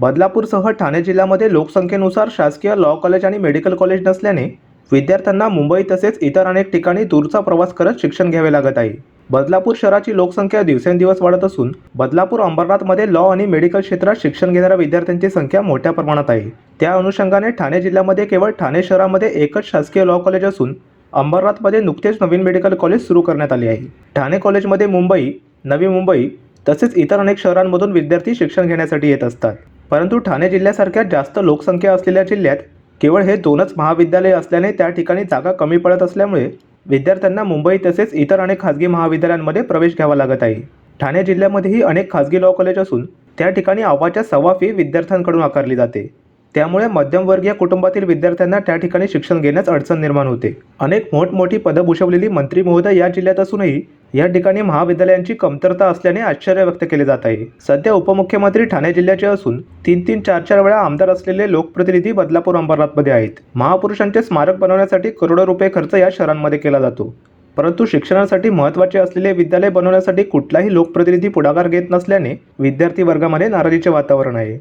बदलापूरसह ठाणे जिल्ह्यामध्ये लोकसंख्येनुसार शासकीय लॉ कॉलेज आणि मेडिकल कॉलेज नसल्याने विद्यार्थ्यांना मुंबई तसेच इतर अनेक ठिकाणी दूरचा प्रवास करत शिक्षण घ्यावे लागत आहे. बदलापूर शहराची लोकसंख्या दिवसेंदिवस वाढत असून बदलापूर अंबरनाथमध्ये लॉ आणि मेडिकल क्षेत्रात शिक्षण घेणाऱ्या विद्यार्थ्यांची संख्या मोठ्या प्रमाणात आहे. त्या अनुषंगाने ठाणे जिल्ह्यामध्ये केवळ ठाणे शहरामध्ये एकच शासकीय लॉ कॉलेज असून अंबरनाथमध्ये नुकतेच नवीन मेडिकल कॉलेज सुरू करण्यात आले आहे. ठाणे कॉलेजमध्ये मुंबई नवी मुंबई तसेच इतर अनेक शहरांमधून विद्यार्थी शिक्षण घेण्यासाठी येत असतात. परंतु ठाणे जिल्ह्यासारख्या जास्त लोकसंख्या असलेल्या जिल्ह्यात केवळ हे दोनच महाविद्यालय असल्याने त्या ठिकाणी जागा कमी पडत असल्यामुळे विद्यार्थ्यांना मुंबई तसेच इतर अनेक खाजगी महाविद्यालयांमध्ये प्रवेश घ्यावा लागत आहे. ठाणे जिल्ह्यामध्येही अनेक खाजगी लॉ कॉलेज असून त्या ठिकाणी अव्वाच्या सव्वा फी विद्यार्थ्यांकडून आकारली जाते. त्यामुळे मध्यमवर्गीय कुटुंबातील विद्यार्थ्यांना त्या ठिकाणी शिक्षण घेण्यास अडचण निर्माण होते. अनेक मोठमोठी पदं भूषवलेली मंत्री महोदय या जिल्ह्यात असूनही या ठिकाणी महाविद्यालयांची कमतरता असल्याने आश्चर्य व्यक्त केले जात आहे. सध्या उपमुख्यमंत्री ठाणे जिल्ह्याचे असून तीन तीन चार चार वेळा आमदार असलेले लोकप्रतिनिधी बदलापूर अंबरनाथमध्ये आहेत. महापुरुषांचे स्मारक बनवण्यासाठी करोडो रुपये खर्च या शहरांमध्ये केला जातो. परंतु शिक्षणासाठी महत्त्वाचे असलेले विद्यालय बनवण्यासाठी कुठलाही लोकप्रतिनिधी पुढाकार घेत नसल्याने विद्यार्थी वर्गामध्ये नाराजीचे वातावरण आहे.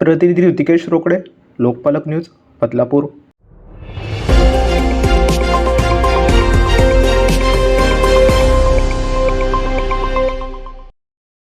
प्रतिनिधी ऋतिकेश रोकडे लोकपालक न्यूज बदलापूर.